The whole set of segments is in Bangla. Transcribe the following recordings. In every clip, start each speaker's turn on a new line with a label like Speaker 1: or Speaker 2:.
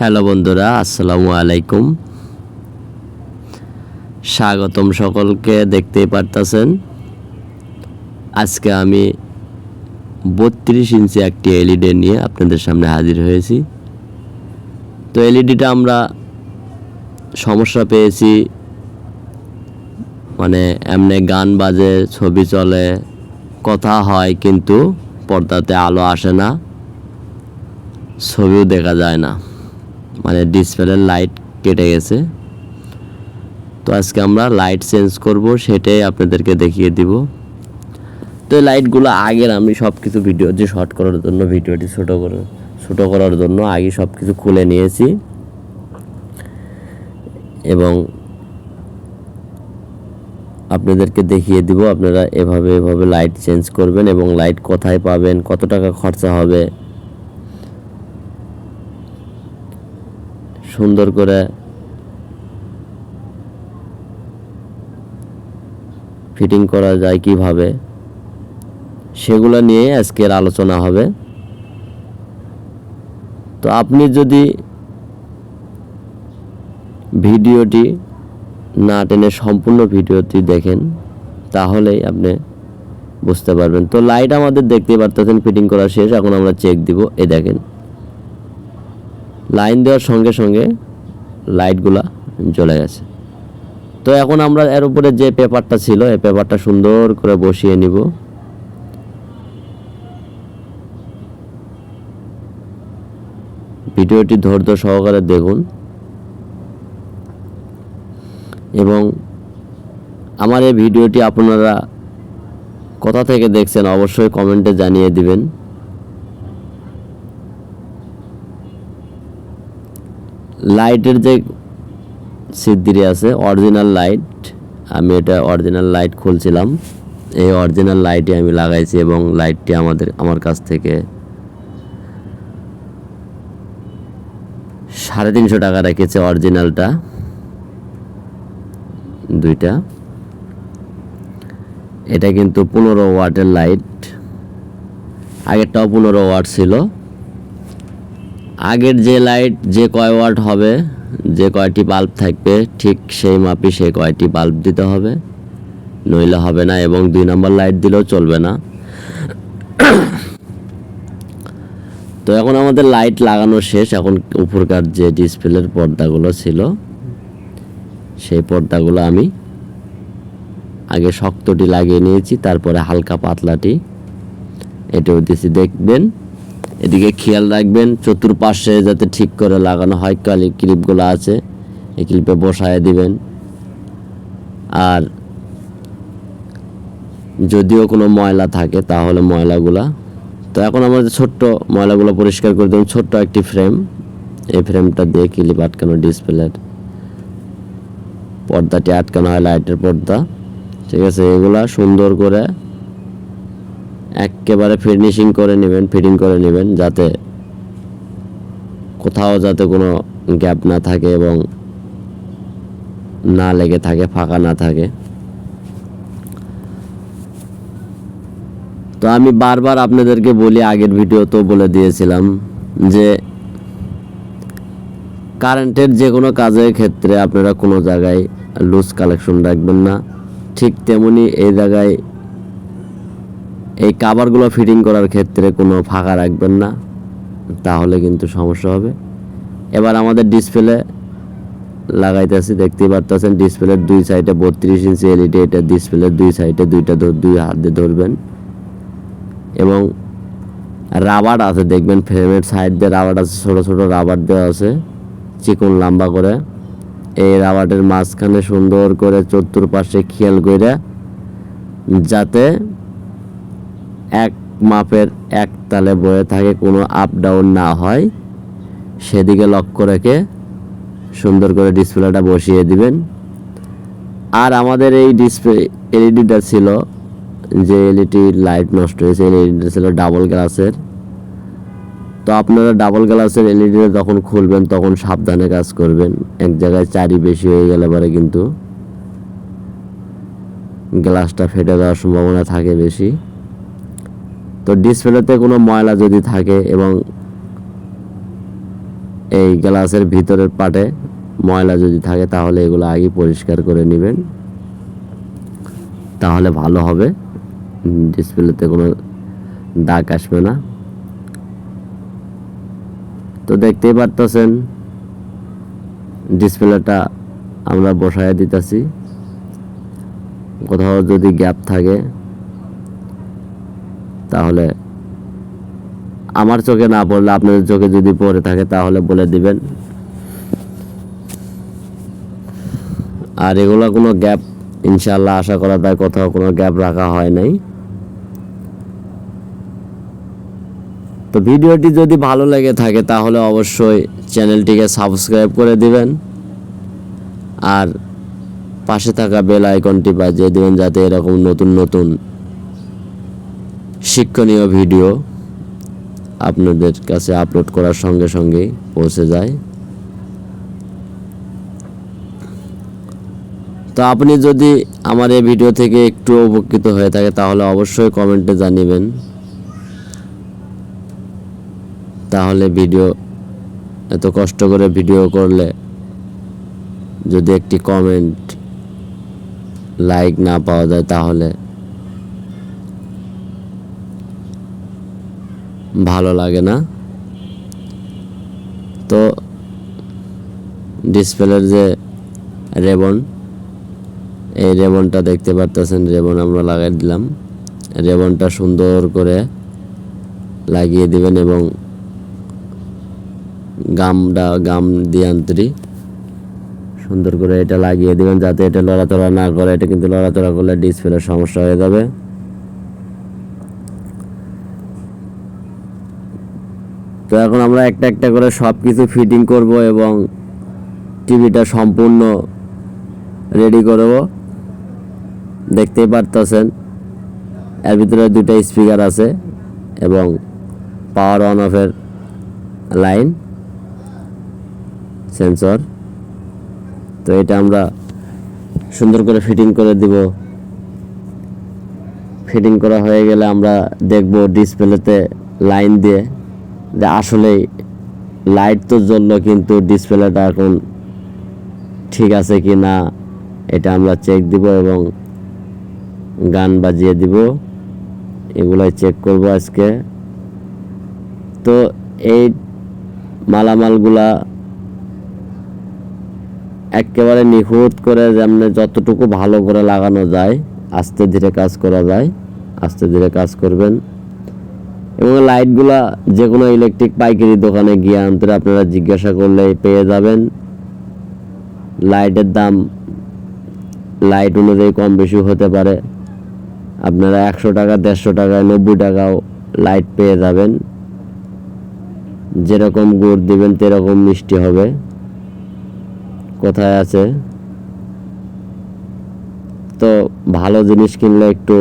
Speaker 1: হ্যালো বন্ধুরা, আসসালামু আলাইকুম। স্বাগতম সকলকে, দেখতেই পারতেছেন। আজকে আমি বত্রিশ ইঞ্চি একটি এলইডি নিয়ে আপনাদের সামনে হাজির হয়েছি। তো এলইডিটা আমরা সমস্যা পেয়েছি। মানে এমনি গান বাজে, ছবি চলে, কথা হয়, কিন্তু পর্দাতে আলো আসে না। ছবিও দেখা যায় না। মানে ডিসপ্লের লাইট কেটে গেছে। তো আজকে আমরা লাইট চেঞ্জ করব, সেটাই আপনাদেরকে দেখিয়ে দিব। তো এই লাইটগুলো আগের আমি সব কিছু ভিডিও যে শর্ট করার জন্য ভিডিওটি ছোটো করে ছোটো করার জন্য আগে সব কিছু খুলে নিয়েছি। এবং আপনাদেরকে দেখিয়ে দিব, আপনারা এভাবে এভাবে লাইট চেঞ্জ করবেন এবং লাইট কোথায় পাবেন, কত টাকা খরচা হবে। সুন্দর করে ফিটিং করা যায় কীভাবে, সেগুলো নিয়ে আজকের আলোচনা হবে। তো আপনি যদি ভিডিওটি না টেনে সম্পূর্ণ ভিডিওটি দেখেন, তাহলেই আপনি বুঝতে পারবেন। তো লাইট আমাদের দেখতে পারতেছেন ফিটিং করা শেষ, এখন আমরা চেক দিব। এই দেখেন। লাইন দেওয়ার সঙ্গে সঙ্গে লাইটগুলা জ্বলে গেছে। তো এখন আমরা এর উপরে যে পেপারটা ছিল, এই পেপারটা সুন্দর করে বসিয়ে নিব। ভিডিওটি ধৈর্য সহকারে দেখুন। এবং আমার এই ভিডিওটি আপনারা কোথা থেকে দেখছেন অবশ্যই কমেন্টে জানিয়ে দিবেন। লাইটের যে সিদ্ধিরি আছে অরিজিনাল লাইট আমি এটা অরিজিনাল লাইট খুলছিলাম। এই অরিজিনাল লাইটই আমি লাগাইছি এবং লাইটটি আমাদের, আমার কাছ থেকে সাড়ে তিনশো টাকা রেখেছে অরিজিনালটা দুইটা। এটা কিন্তু পনেরো ওয়াটের লাইট আগেরটাও পনেরো ওয়াট ছিল। আগের যে লাইট যে কয় ওয়াট হবে, যে কয়টি বাল্ব থাকবে, ঠিক সেই মাপই সেই কয়টি বাল্ব দিতে হবে। নইলে হবে না এবং দুই নম্বর লাইট দিলেও চলবে না। তো এখন আমাদের লাইট লাগানো শেষ। এখন উপরকার যে ডিসপ্লের পর্দাগুলো ছিল, সেই পর্দাগুলো আমি আগে শক্তটি লাগিয়ে নিয়েছি, তারপরে হালকা পাতলাটি এটাও দিয়েছি দেখবেন এদিকে খেয়াল রাখবেন, চতুর্পাশে যাতে ঠিক করে লাগানো হয় কালি ক্লিপগুলো আছে, এই ক্লিপে বসায় দিবেন। আর যদিও কোনো ময়লা থাকে, তাহলে ময়লাগুলা, তো এখন আমাদের ছোট্ট ময়লাগুলো পরিষ্কার করে দেবেন ছোট্ট একটি ফ্রেম, এই ফ্রেমটা দিয়ে ক্লিপ আটকানো ডিসপ্লের পর্দাটি আটকানো হয়, লাইটের পর্দা, ঠিক আছে? এগুলা সুন্দর করে একেবারে ফিনিশিং করে নেবেন ফিটিং করে নেবেন, যাতে কোথাও যাতে কোনো গ্যাপ না থাকে এবং না লেগে থাকে, ফাঁকা না থাকে। তো আমি বারবার আপনাদেরকে বলি, আগের ভিডিওতেও বলে দিয়েছিলাম, যে কারেন্টের যে কোনো কাজের ক্ষেত্রে আপনারা কোনো জায়গায় লুজ কালেকশন রাখবেন না। ঠিক তেমনি এই জায়গায় এই কাভারগুলো ফিটিং করার ক্ষেত্রে কোনো ফাঁকা রাখবেন না, তাহলে কিন্তু সমস্যা হবে। এবার আমাদের ডিসপ্লে লাগাইতেছি দেখতেই পারতেছেন ডিসপ্লের দুই সাইডে বত্রিশ ইঞ্চি এলইডি এটা ডিসপ্লের দুই সাইডে দুইটা দুই হাত দিয়ে ধরবেন। এবং রাবার আছে, দেখবেন ফ্রেমের সাইড দিয়ে রাবার আছে, ছোটো ছোটো রাবার দেওয়া আছে, চিকন লম্বা করে। এই রাবারের মাঝখানে সুন্দর করে চতুর্পাশে খেয়াল করে যাতে এক মাপের এক তালে বয়ে থাকে, কোনো আপ ডাউন না হয়। সেদিকে লক্ষ্য রেখে সুন্দর করে ডিসপ্লেটা বসিয়ে দিবেন। আর আমাদের এই ডিসপ্লে এলইডিটা ছিল, যে এলইডি লাইট নষ্ট হয়েছে এলইডিটা ছিল ডাবল গ্লাসের তো আপনারা ডাবল গ্লাসের এলইডি যখন খুলবেন, তখন সাবধানে কাজ করবেন। এক জায়গায় চারি বেশি হয়ে গেলে পরে কিন্তু গ্লাসটা ফেটে যাওয়ার সম্ভাবনা থাকে বেশি। তো ডিসপ্লেতে কোনো ময়লা যদি থাকে এবং এই গ্লাসের ভিতরের পাটে ময়লা যদি থাকে, তাহলে এগুলো আগে পরিষ্কার করে নেবেন। তাহলে ভালো হবে। ডিসপ্লেতে কোনো দাগ আসবে না। তো দেখতেই পারতেছেন ডিসপ্লেটা আমরা বসায় দিতেছি। কোথাও যদি গ্যাপ থাকে তাহলে আমার চোখে না পড়লে আপনাদের চোখে যদি পড়ে থাকে তাহলে বলে দিবেন। আর এগুলো কোনো গ্যাপ ইনশাল্লাহ আশা করা যায় কোথাও কোনো গ্যাপ রাখা হয় নাই। তো ভিডিওটি যদি ভালো লেগে থাকে তাহলে অবশ্যই চ্যানেলটিকে সাবস্ক্রাইব করে দিবেন। আর পাশে থাকা বেল আইকনটি বাজিয়ে দিবেন যাতে এরকম নতুন নতুন শিক্ষণীয় ভিডিও আপনাদের কাছে আপলোড করার সঙ্গে সঙ্গেই পৌঁছে যায়। তো আপনি যদি আমার এই ভিডিও থেকে একটু উপকৃত হয়ে থাকে, তাহলে অবশ্যই কমেন্টে জানিবেন। তাহলে ভিডিও, এত কষ্ট করে ভিডিও করলে যদি একটি কমেন্ট, লাইক না পাওয়া যায়, তাহলে ভালো লাগে না। তো ডিসপ্লের যে রেবন এই রেবনটা দেখতে পারতেছেন রেবন আমরা লাগাই দিলাম। রেবনটা সুন্দর করে লাগিয়ে দিবেন এবং গামটা গাম দিয়ান্তরি সুন্দর করে এটা লাগিয়ে দিবেন যাতে এটা লড়াচড়া না করে, এটা কিন্তু লড়াচড়া করলে ডিসপ্লের সমস্যা হয়ে যাবে। তো এখন আমরা একটা একটা করে সব কিছু ফিটিং করব এবং টিভিটা সম্পূর্ণ রেডি করব। দেখতেই পারতেছেন, এর ভিতরে দুটো স্পিকার আছে এবং পাওয়ার অন অফের লাইন সেন্সর তো এটা আমরা সুন্দর করে ফিটিং করে দিব। ফিটিং করা হয়ে গেলে আমরা দেখব ডিসপ্লেতে লাইন দিয়ে। যে আসলে লাইট তো জ্বললো কিন্তু ডিসপ্লেটা এখন ঠিক আছে কি না এটা আমরা চেক দিব এবং গান বাজিয়ে দিব। এগুলাই চেক করব আজকে। তো এই মালামালগুলা একেবারে নিখুঁত করে যেমন যতটুকু ভালো করে লাগানো যায়, আস্তে ধীরে কাজ করা যায়, আস্তে ধীরে কাজ করবেন। এবং লাইটগুলা যে কোনো ইলেকট্রিক পাইকারি দোকানে গিয়ে আনতে আপনারা জিজ্ঞাসা করলে পেয়ে যাবেন। লাইটের দাম লাইট অনুযায়ী কম বেশি হতে পারে। আপনারা একশো টাকা, দেড়শো টাকা, নব্বই টাকাও লাইট পেয়ে যাবেন। যেরকম গুড় দিবেন তেরকম মিষ্টি হবে। কোথায় আছে। তো ভালো জিনিস কিনলে একটু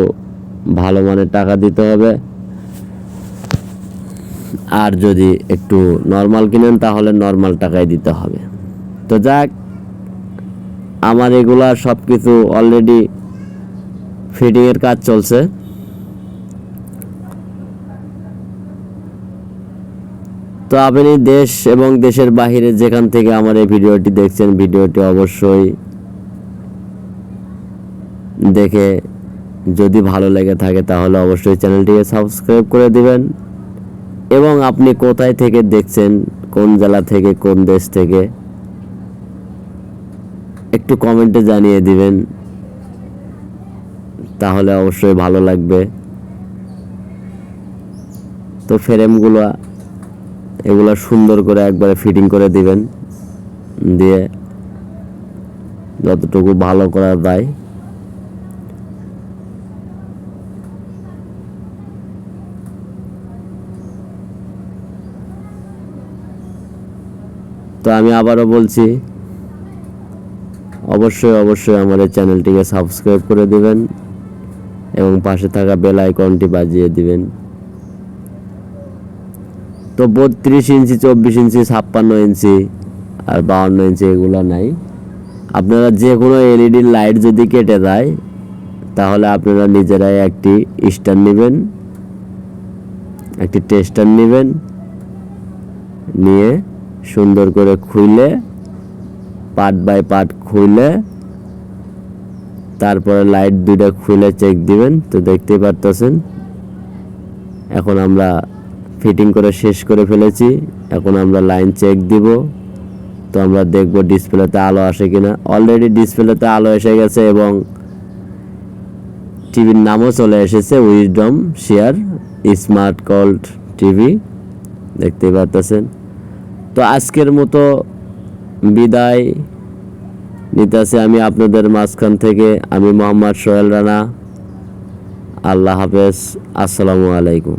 Speaker 1: ভালো মানের টাকা দিতে হবে। আর যদি একটু নর্মাল কিনেন, তাহলে নর্মাল টাকাই দিতে হবে। তো যাক, আমার এগুলা সব কিছু অলরেডি ফিটিংয়ের কাজ চলছে। তো আপনি দেশ এবং দেশের বাহিরে যেখান থেকে আমার এই ভিডিওটি দেখছেন, ভিডিওটি অবশ্যই দেখে যদি ভালো লেগে থাকে, তাহলে অবশ্যই চ্যানেলটিকে সাবস্ক্রাইব করে দিবেন। এবং আপনি কোথায় থেকে দেখছেন? কোন জেলা থেকে? কোন দেশ থেকে? একটু কমেন্টে জানিয়ে দিবেন। তাহলে অবশ্যই ভালো লাগবে। তো ফ্রেমগুলো, এগুলো সুন্দর করে একবারে ফিটিং করে দিবেন। দিয়ে যতটুকু ভালো করা যায়। তো আমি আবারও বলছি, অবশ্যই অবশ্যই আমাদের চ্যানেলটিকে সাবস্ক্রাইব করে দিবেন এবং পাশে থাকা বেল আইকনটি বাজিয়ে দিবেন। তো বত্রিশ ইঞ্চি, চব্বিশ ইঞ্চি, ছাপ্পান্ন ইঞ্চি আর বাউন্ন ইঞ্চি এগুলো নাই। আপনারা যে কোনো এলইডি লাইট যদি কেটে যায় তাহলে আপনারা নিজেরাই একটি স্ট্যান্ড নেবেন, একটি টেস্টার নেবেন, নিয়ে সুন্দর করে খুইলে পার্ট বাই পার্ট খুইলে, তারপরে লাইট দুইটা খুলে চেক দিবেন, তো দেখতেই পারতেছেন। এখন আমরা ফিটিং করে শেষ করে ফেলেছি, এখন আমরা লাইন চেক দিব। তো আমরা দেখব ডিসপ্লেতে আলো আসে কিনা। অলরেডি ডিসপ্লেতে আলো এসে গেছে এবং টিভির নামও চলে এসেছে wisdom share smart called TV দেখতেই পারতেছেন। তো আজকের মতো বিদায় নিতেছি আমি আপনাদের মাঝখান থেকে। আমি মোহাম্মদ সোহেল রানা। আল্লাহ হাফেজ। আসসালামু আলাইকুম।